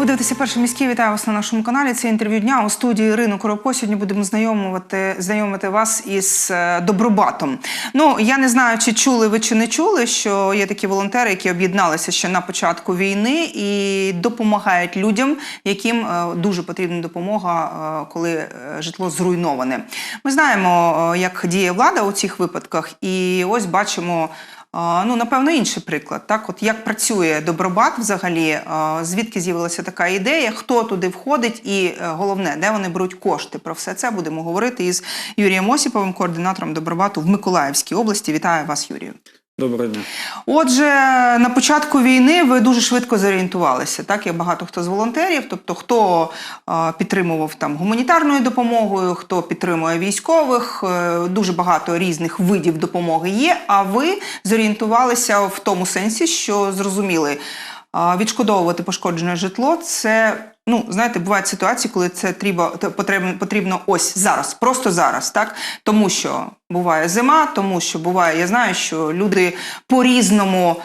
Ви дивитеся перший міський. Вітаю вас на нашому каналі. Це інтерв'ю дня у студії Ірини Коробко. Сьогодні будемо знайомувати, знайомити вас із е, добробатом. Ну я не знаю, чи чули ви чи не чули, що є такі волонтери, які об'єдналися ще на початку війни і допомагають людям, яким е, дуже потрібна допомога, е, коли житло зруйноване. Ми знаємо, як діє влада у цих випадках, і ось бачимо. Ну, напевно, інший приклад. Так, от як працює добробат взагалі, звідки з'явилася така ідея, хто туди входить, і е, головне, де вони беруть кошти. Про все це будемо говорити із Юрієм Осіповим, координатором добробату в Миколаївській області. Вітаю вас, Юрію. Доброго дня. Отже, на початку війни ви дуже швидко зорієнтувалися. Так, є багато хто з волонтерів, тобто хто підтримував там гуманітарною допомогою, хто підтримує військових, е, дуже багато різних видів допомоги є. А ви зорієнтувалися в тому сенсі, що зрозуміли, відшкодовувати пошкоджене житло це. Ну, знаєте, бувають ситуації, коли це треба потрібно, потрібно ось зараз, просто зараз, так тому що буває зима, тому що буває, я знаю, що люди по-різному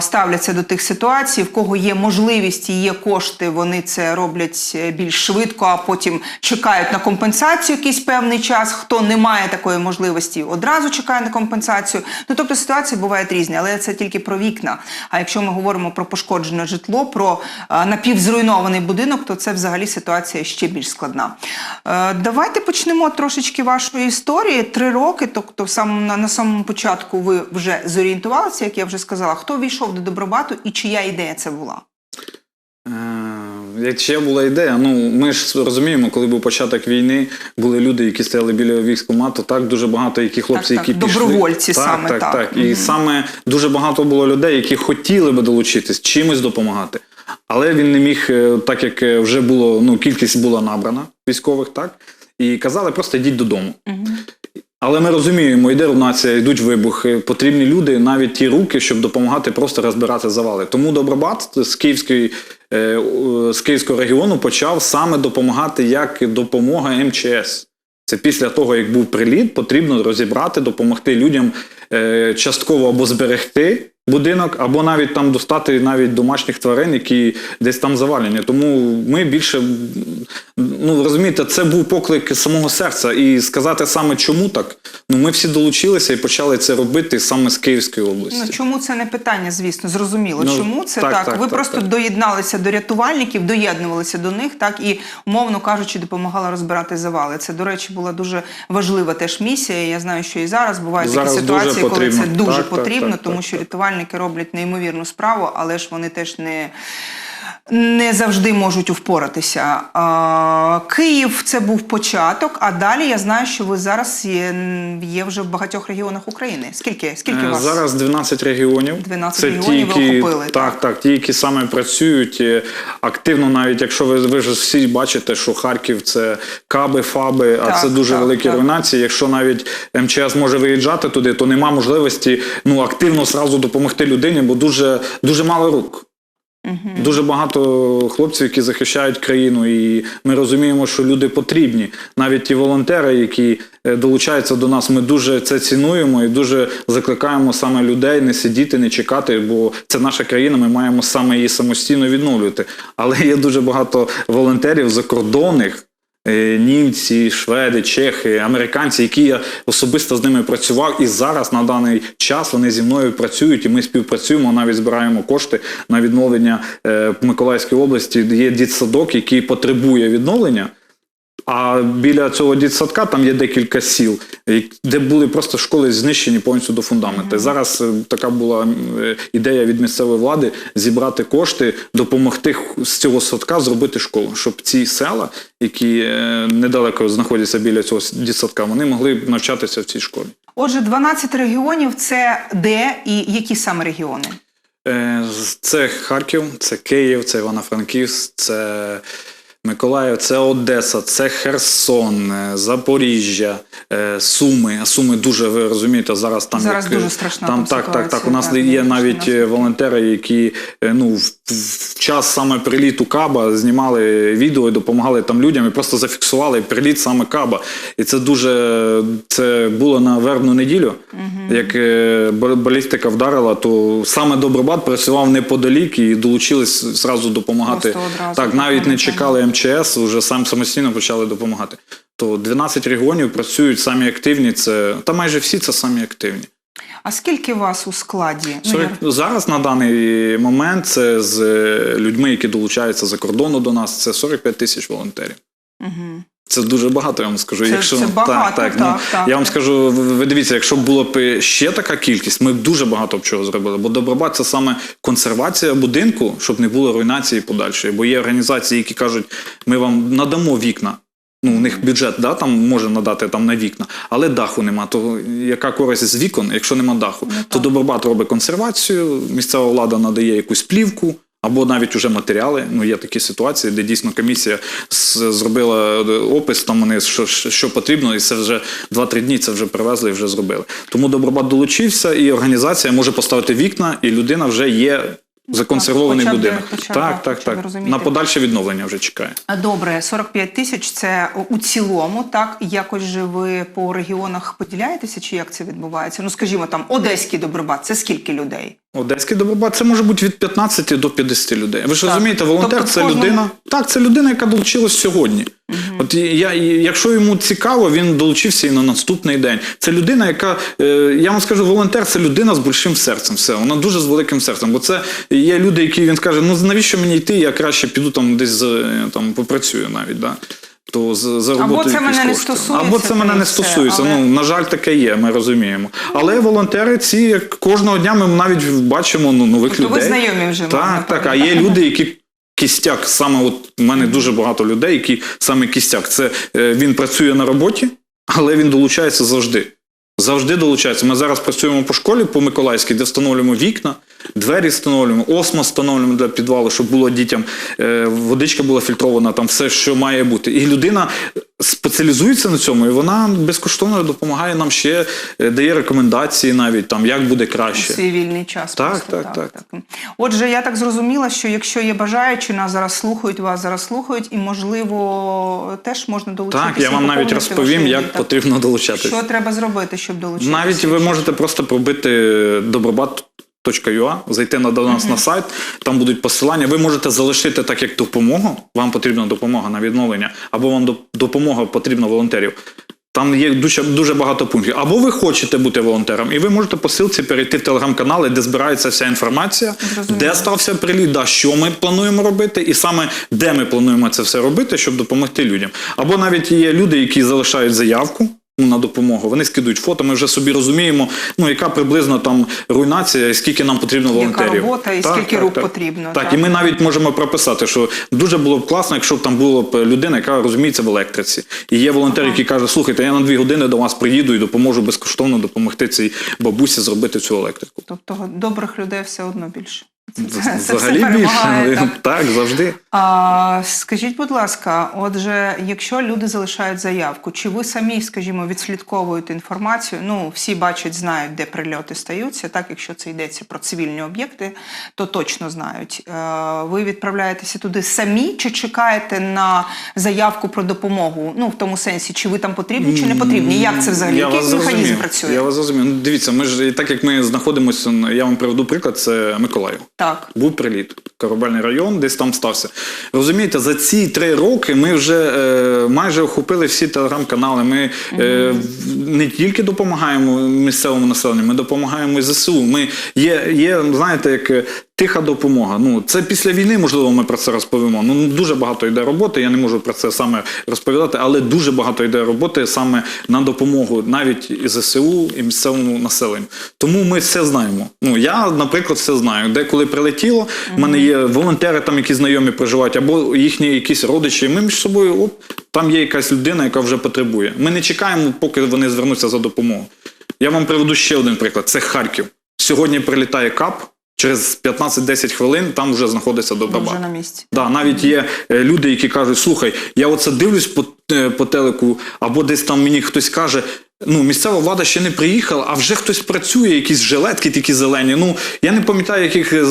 ставляться до тих ситуацій, в кого є можливість і є кошти, вони це роблять е, більш швидко, а потім чекають на компенсацію якийсь певний час. Хто не має такої можливості, одразу чекає на компенсацію. Ну тобто ситуації бувають різні, але це тільки про вікна. А якщо ми говоримо про пошкоджене житло, про напівзруйнований будинок, то це взагалі ситуація ще більш складна. Е, давайте почнемо трошечки вашої історії. Три роки, тобто сам на, самому початку ви вже зорієнтувалися, як я вже сказала, хто війшов до добробату і чия ідея це була? Е, Як ще була ідея, ну ми ж розуміємо, коли був початок війни, були люди, які стояли біля військкомату, так дуже багато які хлопці, Так, так, які пішли. добровольці так, саме, так, так. так. І саме дуже багато було людей, які хотіли би долучитись, чимось допомагати. Але він не міг, е, так як е, вже було, ну кількість була набрана військових, так і казали, просто йдіть додому. Угу. Але ми розуміємо, йде руйнація, йдуть вибухи. Потрібні люди, навіть ті руки, щоб допомагати просто розбирати завали. Тому Добробат з Київської е, з Київського регіону почав саме допомагати як допомога МЧС. Це після того, як був приліт, потрібно розібрати, допомогти людям частково або зберегти будинок, або навіть там достати навіть домашніх тварин, які десь там завалені. Тому ми більше ну розумієте, це був поклик самого серця. І сказати саме чому так. Ну ми всі долучилися і почали це робити саме з Київської області. Ну, чому це не питання, звісно, зрозуміло. Ну, чому це так, так? так, Ви так, просто так. доєдналися до рятувальників, доєднувалися до них, так і умовно кажучи, допомагали розбирати завали. Це, до речі, була дуже важлива теж місія. Я знаю, що і зараз бувають Зараз такі ситуації, коли потрібно. це дуже Так, потрібно, так, тому так, що так. Рятувальники роблять неймовірну справу, але ж вони теж не. Не завжди можуть впоратися. Київ це був початок, а далі я знаю, що ви зараз є, є вже в багатьох регіонах України. Скільки? Скільки у Е, вас? Зараз 12 регіонів. 12 Це регіонів ті, ви охопили, Так, так? так, ті, які саме працюють е, активно, навіть якщо ви, ви ж всі бачите, що Харків це каби, фаби, а Так, це дуже так, великі так. руйнації. Якщо навіть МЧС може виїжджати туди, то нема можливості ну, активно зразу допомогти людині, бо дуже, дуже мало рук. Мгм. Дуже багато хлопців, які захищають країну, і ми розуміємо, що люди потрібні. Навіть ті волонтери, які е, долучаються до нас, ми дуже це цінуємо і дуже закликаємо саме людей не сидіти, не чекати, бо це наша країна. Ми маємо саме її самостійно відновлювати. Але є дуже багато волонтерів закордонних. Е, Німці, шведи, чехи, американці, які я особисто з ними працював, і зараз на даний час вони зі мною працюють, і ми співпрацюємо, навіть збираємо кошти на відновлення е, в Миколаївській області. Є дітсадок, який потребує відновлення. А біля цього дітсадка там є декілька сіл, де були просто школи знищені повністю до фундаменту. Зараз е, така була е, ідея від місцевої влади зібрати кошти, допомогти з цього садка зробити школу, щоб ці села, які е, недалеко знаходяться біля цього дітсадка, вони могли навчатися в цій школі. Отже, 12 регіонів це де і які саме регіони? Це Харків, це Київ, це Івано-Франківськ, це Миколаїв, це Одеса, це Херсон, е, Запоріжжя, е, Суми. А Суми дуже, ви розумієте, зараз там Зараз як, дуже страшна там. там так, так, так. У нас так, є навіть нас е, волонтери, які е, ну, в, в час саме приліту Каба знімали відео і допомагали там людям і просто зафіксували приліт саме Каба. І це дуже це було на вербну неділю. Як е, балістика вдарила, то саме Добробат працював неподалік і долучились зразу допомагати. Так, навіть не чекали МЧС, вже сам самостійно почали допомагати. То 12 регіонів працюють самі активні. Це та майже всі це самі активні. А скільки вас у складі? Ну, 40, зараз на даний момент це з людьми, які долучаються за кордону до нас, це 45 тисяч волонтерів. Мгм. Це дуже багато, я вам скажу. Це- якщо це багато, так, так, ну, так. я вам скажу, ви дивіться, якщо б було б ще така кількість, ми б дуже багато б чого зробили. Бо добробат це саме консервація будинку, щоб не було руйнації подальшої. Бо є організації, які кажуть, ми вам надамо вікна. Ну, у них бюджет да, там може надати там на вікна, але даху нема. То яка користь з вікон, якщо нема даху? Ну, то добробат робить консервацію, місцева влада надає якусь плівку. Або навіть уже матеріали. Ну є такі ситуації, де дійсно комісія зробила е, опис, там вони що, що потрібно, і це вже 2-3 дні це вже привезли і вже зробили. Тому Добробат долучився, і організація може поставити вікна, і людина вже є законсервований б- будинок. хоча так, так, так, так. розуміти. На подальше відновлення вже чекає. Добре, 45 тисяч це у цілому, так? Якось же ви по регіонах поділяєтеся, чи як це відбувається? Ну, скажімо, там Одеський добробат, це скільки людей? Одеський добробат це може бути від 15 до 50 людей. Ви ж Так. розумієте, волонтер Тобто це кожному- людина. Так, це людина, яка долучилась сьогодні. От я, якщо йому цікаво, він долучився і на наступний день. Це людина, яка е, я вам скажу, волонтер це людина з большим серцем. Все, вона дуже з великим серцем. Бо це є люди, які він скаже: ну навіщо мені йти? Я краще піду там десь там попрацюю навіть. Да? То з- за роботою це мене не стосується, Або це мене не все, стосується. але- Ну на жаль, таке є. Ми розуміємо. Але волонтери ці як кожного дня ми навіть бачимо ну, нових Тобто ви знайомі вже, Так, мабуть, так. А є люди, які кістяк. Саме от у мене дуже багато людей, які саме кістяк. Це е, він працює на роботі, але він долучається завжди. Завжди долучається. Ми зараз працюємо по школі по Миколаївській, де встановлюємо вікна, двері встановлюємо, осмо встановлюємо для підвалу, щоб було дітям е, водичка була фільтрована, там все, що має бути. І людина спеціалізується на цьому, і вона безкоштовно допомагає нам ще, е, дає рекомендації навіть там, як буде У краще. свій вільний час. Так, просто, так, так. Отже, я так зрозуміла, що якщо є бажаючі, нас зараз слухають, вас зараз слухають, і можливо теж можна долучитися. Так, я вам навіть розповім, як так. потрібно долучатися. Що треба зробити, щоб долучитися? Навіть ви можете просто пробити добробат.ua, зайти на до нас на сайт, там будуть посилання. Ви можете залишити так як допомогу. Вам потрібна допомога на відновлення, або вам допомога потрібна волонтерів. Там є дуже, дуже багато пунктів. Або ви хочете бути волонтером, і ви можете по ссылці перейти в телеграм-канали, де збирається вся інформація, Зрозуміло. де стався приліт, да, що ми плануємо робити, і саме де ми плануємо це все робити, щоб допомогти людям. Або навіть є люди, які залишають заявку. На допомогу вони скидують фото. Ми вже собі розуміємо, ну яка приблизно там руйнація, і скільки нам потрібно Яка волонтерів. робота і скільки рук потрібно, Так, так. і ми навіть можемо прописати, що дуже було б класно, якщо б там була б людина, яка розуміється в електриці. І є волонтер, який каже: слухайте, я на дві години до вас приїду і допоможу безкоштовно допомогти цій бабусі зробити цю електрику. Тобто добрих людей все одно більше. Це, це, це все Взагалі більше так. так, завжди. А, скажіть, будь ласка, отже, якщо люди залишають заявку, чи ви самі, скажімо, відслідковуєте інформацію? Ну, всі бачать, знають, де прильоти стаються. Так, якщо це йдеться про цивільні об'єкти, то точно знають. Е, ви відправляєтеся туди самі, чи чекаєте на заявку про допомогу? Ну, в тому сенсі, чи ви там потрібні, чи не потрібні? Як це взагалі? Я Який механізм працює? Я вас зрозумів. Ну, дивіться, ми ж так як ми знаходимося, я вам приведу приклад, це Миколаїв. Так. Був приліт. Корабельний район, десь там стався. Розумієте, за ці три роки ми вже е, майже охопили всі телеграм-канали. Ми е, не тільки допомагаємо місцевому населенню, ми допомагаємо і ЗСУ. Ми є, є, знаєте, як е, тиха допомога. Ну, це після війни, можливо, ми про це розповімо. Ну, дуже багато йде роботи, я не можу про це саме розповідати, але дуже багато йде роботи саме на допомогу навіть і ЗСУ, і місцевому населенню. Тому ми все знаємо. Ну, я, наприклад, все знаю. Де коли прилетіло, в мене є волонтери, там, які знайомі проживають, або їхні якісь родичі. Ми між собою, оп, там є якась людина, яка вже потребує. Ми не чекаємо, поки вони звернуться за допомогою. Я вам приведу ще один приклад: це Харків. Сьогодні прилітає КАП. Через 15-10 хвилин там вже знаходиться Добробат. вже на місці. Да, навіть є е, люди, які кажуть: слухай, я оце дивлюсь по, е, по телеку, або десь там мені хтось каже. Ну, місцева влада ще не приїхала, а вже хтось працює, якісь жилетки такі зелені. Ну, я не пам'ятаю, як їх е,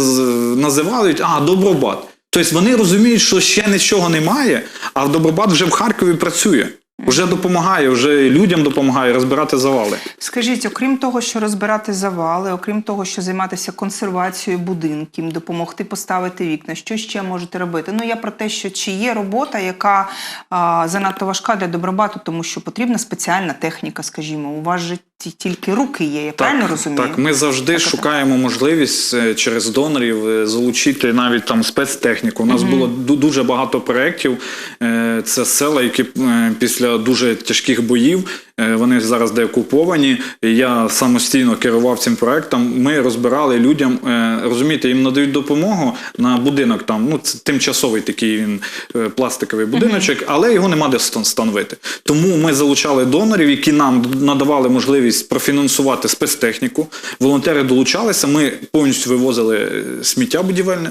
називають. А, Добробат. Тобто вони розуміють, що ще нічого немає, а Добробат вже в Харкові працює. Вже допомагає, вже людям допомагає розбирати завали. Скажіть, окрім того, що розбирати завали, окрім того, що займатися консервацією будинків, допомогти поставити вікна, що ще можете робити? Ну я про те, що чи є робота, яка а, занадто важка для добробату, тому що потрібна спеціальна техніка, скажімо, у вас же тільки руки є, я правильно розумію? Так, ми завжди Так, так. шукаємо можливість е, через донорів е, залучити навіть там спецтехніку. У нас було дуже багато проєктів. Е, Це села, які е, після дуже тяжких боїв. е, Вони зараз деокуповані. Я самостійно керував цим проектом. Ми розбирали людям. е, Розумієте, їм надають допомогу на будинок. Там ну це тимчасовий такий він е, пластиковий будиночок, але його нема де стан- становити. Тому ми залучали донорів, які нам надавали можливість профінансувати спецтехніку. Волонтери долучалися. Ми повністю вивозили сміття будівельне.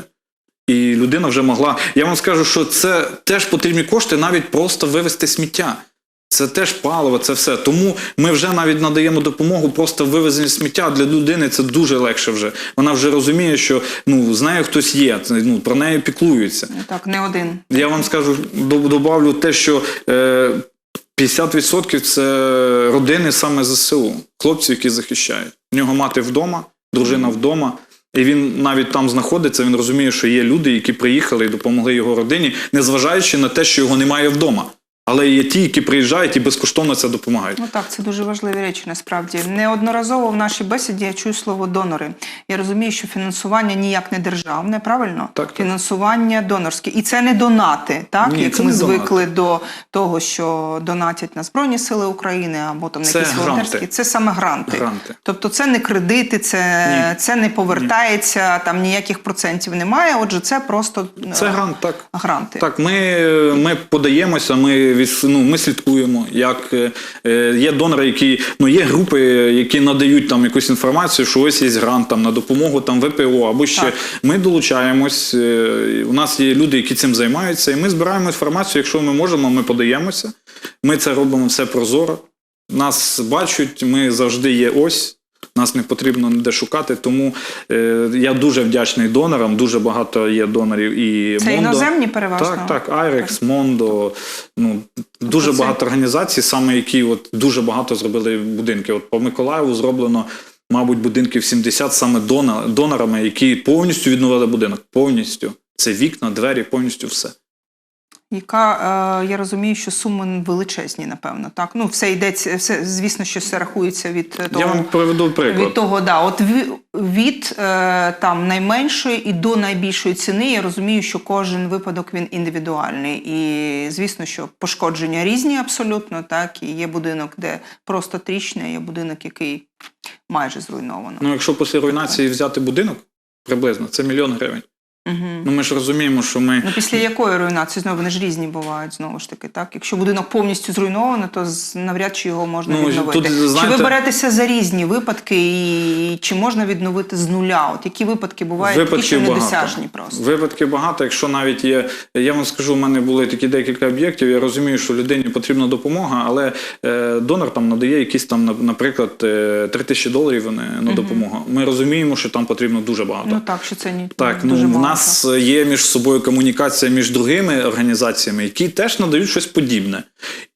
І людина вже могла. Я вам скажу, що це теж потрібні кошти, навіть просто вивезти сміття. Це теж паливо, це все. Тому ми вже навіть надаємо допомогу просто в вивезенні сміття для людини. Це дуже легше вже. Вона вже розуміє, що ну з нею хтось є. Ну про неї піклуються. Ну, Так, не один. Я вам скажу, до- добавлю те, що е, 50% це родини саме ЗСУ, хлопці, які захищають. В нього мати вдома, дружина вдома. І він навіть там знаходиться, він розуміє, що є люди, які приїхали і допомогли його родині, незважаючи на те, що його немає вдома. Але є ті, які приїжджають і безкоштовно це допомагають. Ну так, це дуже важливі речі насправді. Неодноразово в нашій бесіді я чую слово донори. Я розумію, що фінансування ніяк не державне, правильно? Так, так. Фінансування донорське. І це не донати, так? Ні, Як ми звикли до того, що донатять на Збройні Сили України або там на якісь волонтерські. Це саме гранти. Гранти. Тобто це не кредити, це, Ні. це не повертається, там ніяких процентів немає. Отже, це просто Це грант, так. гранти. Так, ми, ми подаємося, ми, від, ну, ми слідкуємо. Як, е, е, є донори, які ну, є групи, які надають там якусь інформацію, що ось є грант там, на допомогу там, ВПО або ще. Так. Ми долучаємось. е, У нас є люди, які цим займаються, і ми збираємо інформацію. Якщо ми можемо, ми подаємося. Ми це робимо все прозоро. Нас бачать, ми завжди є ось. Нас не потрібно ніде шукати, тому е, я дуже вдячний донорам. Дуже багато є донорів і Це Mondo. іноземні переважно? Так, так, Айрекс, Мондо. Ну, дуже це- багато організацій, саме які от, дуже багато зробили будинки. От по Миколаєву зроблено, мабуть, будинків 70 саме донорами, які повністю відновили будинок. Повністю. Це вікна, двері, повністю все. Яка е, я розумію, що суми величезні, напевно. Так, ну все йдеться, все звісно, що все рахується від е, того. Я вам приведу приклад. Від того, да, от ві- від е, там найменшої і до найбільшої ціни я розумію, що кожен випадок він індивідуальний. І звісно, що пошкодження різні абсолютно, так і є будинок, де просто тріщне, є будинок, який майже зруйновано. Ну, якщо після руйнації взяти будинок, приблизно, це мільйон гривень. Угу. Ну ми ж розуміємо, що ми. Ну, після якої руйнації знову вони ж різні бувають знову ж таки. Так, якщо будинок повністю зруйнований, то навряд чи його можна Ну, відновити. тут, Чи ви беретеся за різні випадки, і чи можна відновити з нуля? От які випадки бувають такі, що Випадків недосяжні багато. просто? Випадків багато, якщо навіть є. Я вам скажу, у мене були такі декілька об'єктів. Я розумію, що людині потрібна допомога, але е, донор там надає якісь там, на- наприклад, е, 3 тисячі доларів на, допомогу. Ми розуміємо, що там потрібно дуже багато. Ну так, що це ні Так, ну дуже в мало, нас є між собою комунікація між другими організаціями, які теж надають щось подібне.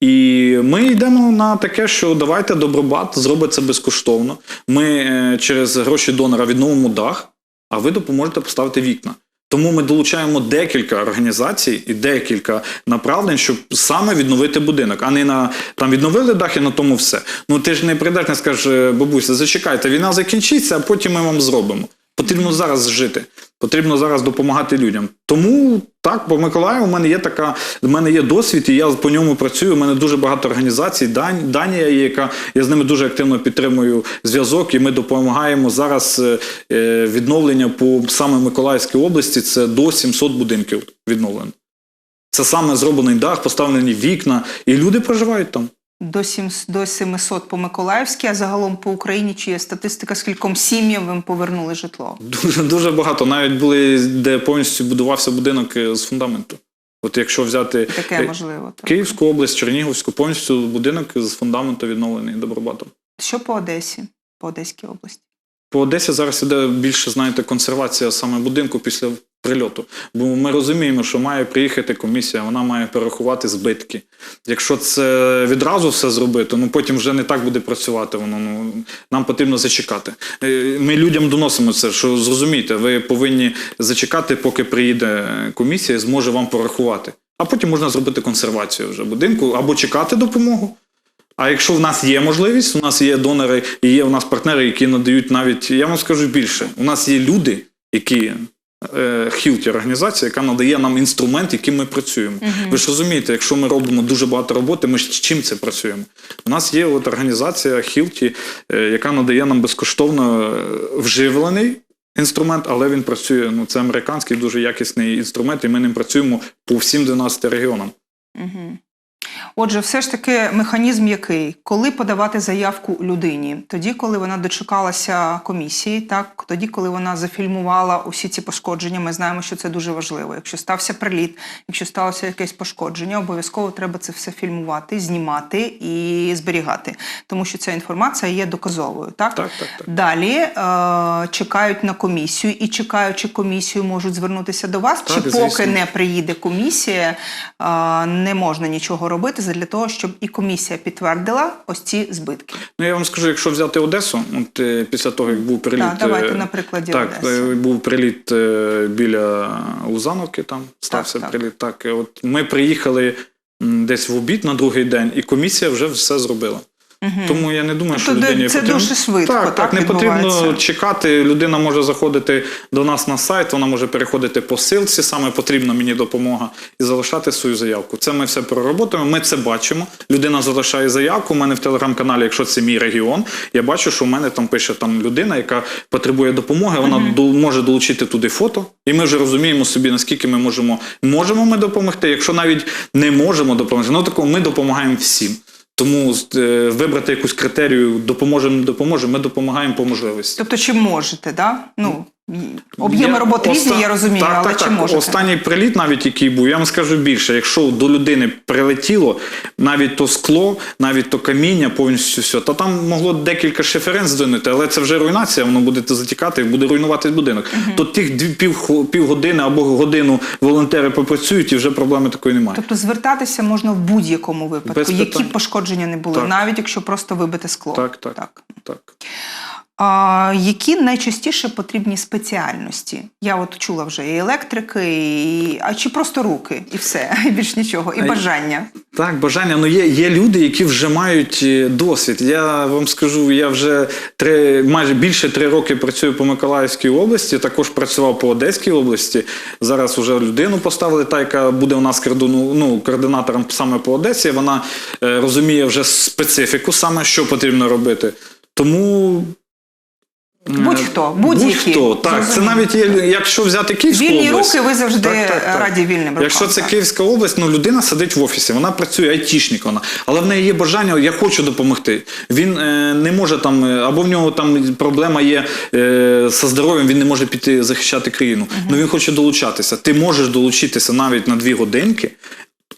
І ми йдемо на таке, що давайте добробат зробить це безкоштовно. Ми е, через гроші донора відновимо дах, а ви допоможете поставити вікна. Тому ми долучаємо декілька організацій і декілька направлень, щоб саме відновити будинок, а не на там відновили дах і на тому все. Ну ти ж не прийдеш, не скажеш, «Е, бабуся, зачекайте, війна закінчиться, а потім ми вам зробимо. Потрібно зараз жити, потрібно зараз допомагати людям. Тому так, по Миколаєву в мене є така, в мене є досвід, і я по ньому працюю. У мене дуже багато організацій. Дан, Данія є, яка я з ними дуже активно підтримую зв'язок, і ми допомагаємо зараз е, е, відновлення по саме Миколаївській області. Це до 700 будинків відновлено. Це саме зроблений дах, поставлені вікна, і люди проживають там. До, 7, до 700 по Миколаївській, а загалом по Україні чи є статистика, скільком сім'ям ви повернули житло? Дуже дуже багато. Навіть були, де повністю будувався будинок е, з фундаменту. От якщо взяти Таке е, можливо. Так. Київську область, Чернігівську, повністю будинок з фундаменту відновлений добробатом. Що по Одесі, по Одеській області? По Одесі зараз іде більше, знаєте, консервація саме будинку після прильоту. Бо ми розуміємо, що має приїхати комісія, вона має перерахувати збитки. Якщо це відразу все зробити, ну потім вже не так буде працювати. Воно ну нам потрібно зачекати. Е, Ми людям доносимо це, що зрозумійте, ви повинні зачекати, поки приїде комісія і зможе вам порахувати. А потім можна зробити консервацію вже будинку або чекати допомогу. А якщо в нас є можливість, у нас є донори і є у нас партнери, які надають навіть, я вам скажу більше, у нас є люди, які Хілті організація, яка надає нам інструмент, яким ми працюємо. Ви ж розумієте, якщо ми робимо дуже багато роботи, ми ж з чим це працюємо? У нас є от організація Хілті, е, яка надає нам безкоштовно е, вживлений. Інструмент, але він працює. Ну це американський дуже якісний інструмент, і ми ним працюємо по всім 12 регіонам. Угу. Отже, все ж таки механізм який? Коли подавати заявку людині? Тоді, коли вона дочекалася комісії, так тоді, коли вона зафільмувала усі ці пошкодження, ми знаємо, що це дуже важливо. Якщо стався приліт, якщо сталося якесь пошкодження, обов'язково треба це все фільмувати, знімати і зберігати, тому що ця інформація є доказовою. Так, Так, так, так. далі е- чекають на комісію і чекаючи комісію, можуть звернутися до вас, Так, чи поки звісно. не приїде комісія, е, не можна нічого робити для того, щоб і комісія підтвердила ось ці збитки. Ну я вам скажу, якщо взяти Одесу, от е, після того, як був приліт. Так, давайте е, на прикладі Так, Одеси. е, був приліт е, біля Лузановки, там стався так. приліт. Так, е, от ми приїхали десь в обід на другий день, і комісія вже все зробила. Тому я не думаю, що Тобто людині це потрібно... дуже швидко, Так, так, так, не потрібно чекати. Людина може заходити до нас на сайт, вона може переходити по силці, саме потрібна мені допомога, і залишати свою заявку. Це ми все проработаємо, ми це бачимо. Людина залишає заявку. У мене в телеграм-каналі, якщо це мій регіон, я бачу, що в мене там пише там людина, яка потребує допомоги. Вона дол- може долучити туди фото, і ми вже розуміємо собі, наскільки ми можемо можемо ми допомогти. Якщо навіть не можемо допомогти, ну такого ми допомагаємо всім. Тому е, вибрати якусь критерію, допоможемо, не допоможемо, ми допомагаємо по можливості. Тобто, чи можете, да? Ну, об'єми роботи різні, оста- я розумію, так, але так, чи так. можете? Останній приліт, навіть який був, я вам скажу більше. Якщо до людини прилетіло навіть то скло, навіть то каміння, повністю все, то там могло декілька шиферин здвинути, але це вже руйнація, воно буде затікати і буде руйнуватись будинок. То тих дві пів півгодини або годину волонтери попрацюють, і вже проблеми такої немає. Тобто звертатися можна в будь-якому випадку, які пошкодження не були, Так. навіть якщо просто вибите скло. Так, так. так. так. А, які найчастіше потрібні спеціальності? Я от чула вже і електрики, і... а чи просто руки, і все, і більш нічого, і бажання. Так, бажання. Ну є, є люди, які вже мають е, досвід. Я вам скажу, я вже три, майже більше три роки працюю по Миколаївській області, також працював по Одеській області. Зараз вже людину поставили, та яка буде у нас координу- ну, координатором саме по Одесі. Вона е, розуміє вже специфіку, саме що потрібно робити. Тому. Е, Будь-хто, будь-які. Будь-хто, так. Це навіть є, якщо взяти Київську Вільні область. руки, ви завжди Так, так, так. раді вільним рукам. Якщо це так. Київська область, ну людина сидить в офісі, вона працює айтішник, вона, але в неї є бажання, я хочу допомогти. Він е, не може там, е, або в нього там проблема є е, зі здоров'ям, він не може піти захищати країну. Ну він хоче долучатися. Ти можеш долучитися навіть на дві годинки.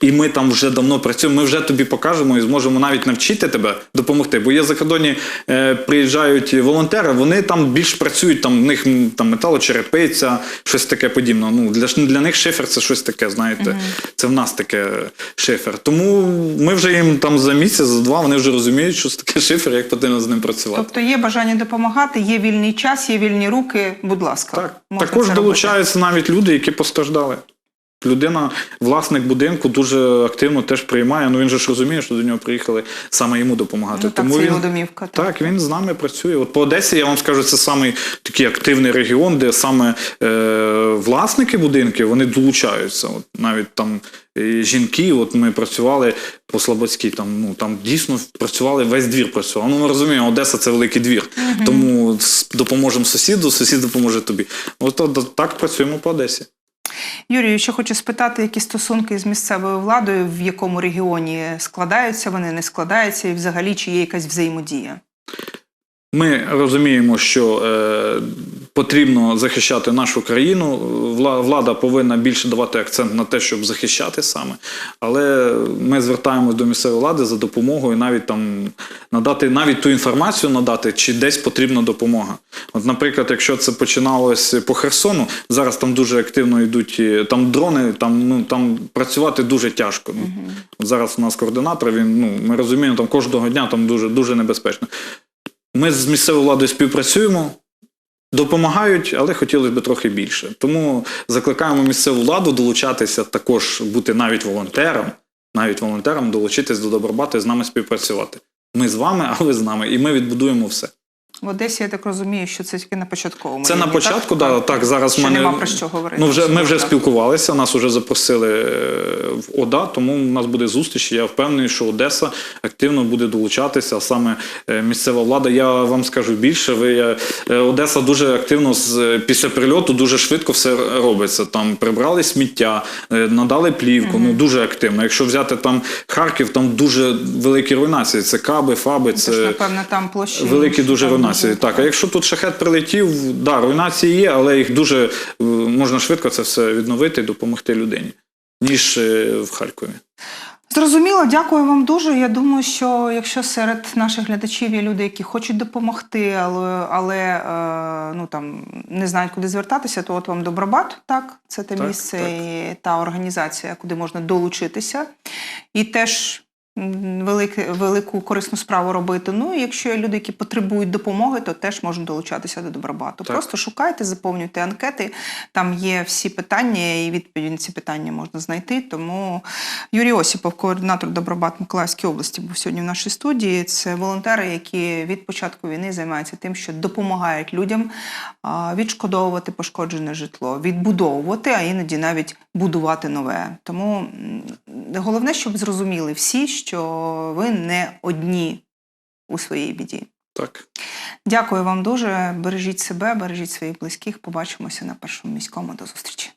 І ми там вже давно працюємо. Ми вже тобі покажемо і зможемо навіть навчити тебе допомогти. Бо є закордонні е, приїжджають волонтери, вони там більш працюють, там в них там металочерепиця, щось таке подібне. Ну для для них шифер це щось таке, знаєте. Це в нас таке шифер. Тому ми вже їм там за місяць, за два вони вже розуміють, що це таке шифер, як потрібно з ним працювати. Тобто є бажання допомагати, є вільний час, є вільні руки. Будь ласка, Так, також долучаються навіть люди, які постраждали. Людина, власник будинку, дуже активно теж приймає. Ну він же ж розуміє, що до нього приїхали саме йому допомагати. Ну, так, Тому це він його домівка, так. Так, він з нами працює. От по Одесі, я вам скажу, це самий такий активний регіон, де саме е, власники будинків вони долучаються. От навіть там е, жінки, от ми працювали по Слободській, там ну там дійсно працювали, весь двір працював. Ну ми розуміємо, Одеса це великий двір. Тому допоможемо сусіду, сусід допоможе тобі. От, от так працюємо по Одесі. Юрію, ще хочу спитати, які стосунки з місцевою владою, в якому регіоні складаються вони, не складаються, і взагалі чи є якась взаємодія? Ми розуміємо, що е, потрібно захищати нашу країну. Влада повинна більше давати акцент на те, щоб захищати саме. Але ми звертаємось до місцевої влади за допомогою, навіть там надати навіть ту інформацію надати, чи десь потрібна допомога. От, наприклад, якщо це починалось по Херсону, зараз там дуже активно йдуть е, там дрони, там ну там працювати дуже тяжко. Ну, От зараз у нас координатор. Він ну ми розуміємо, там кожного дня там дуже дуже небезпечно. Ми з місцевою владою співпрацюємо, допомагають, але хотілося б трохи більше. Тому закликаємо місцеву владу долучатися, також бути навіть волонтером, навіть волонтером долучитись до Добробату і з нами співпрацювати. Ми з вами, а ви з нами, і ми відбудуємо все. В Одесі я так розумію, що це тільки на початковому. Це на рівні, початку, да, так, зараз в мене нема про що говорити. Ну, вже ми вже Так. спілкувалися, нас вже запросили е, в ОДА, тому у нас буде зустріч. Я впевнений, що Одеса активно буде долучатися, а саме е, місцева влада. Я вам скажу більше. Ви е, Одеса дуже активно з після прильоту дуже швидко все робиться. Там прибрали сміття, надали плівку. Ну дуже активно. Якщо взяти там Харків, там дуже великі руйнації. Це каби, фаби, Це ж, напевно, там площі. Великі дуже там руйнації. Так, а якщо тут шахет прилетів, да, руйнації є, але їх дуже е, можна швидко це все відновити і допомогти людині, ніж е, в Харкові. Зрозуміло, дякую вам дуже. Я думаю, що якщо серед наших глядачів є люди, які хочуть допомогти, але, але е, ну, там, не знають, куди звертатися, то от вам Добробат, так, це те Так, місце так. і та організація, куди можна долучитися. І теж велике, велику корисну справу робити. Ну, і якщо є люди, які потребують допомоги, то теж можуть долучатися до Добробату. Так. Просто шукайте, заповнюйте анкети. Там є всі питання, і відповіді на ці питання можна знайти. Тому Юрій Осіпов, координатор Добробат Миколаївської області, був сьогодні в нашій студії. Це волонтери, які від початку війни займаються тим, що допомагають людям відшкодовувати пошкоджене житло, відбудовувати, а іноді навіть будувати нове. Тому головне, щоб зрозуміли всі, що ви не одні у своїй біді. Так. Дякую вам дуже. Бережіть себе, бережіть своїх близьких. Побачимося на першому міському. До зустрічі.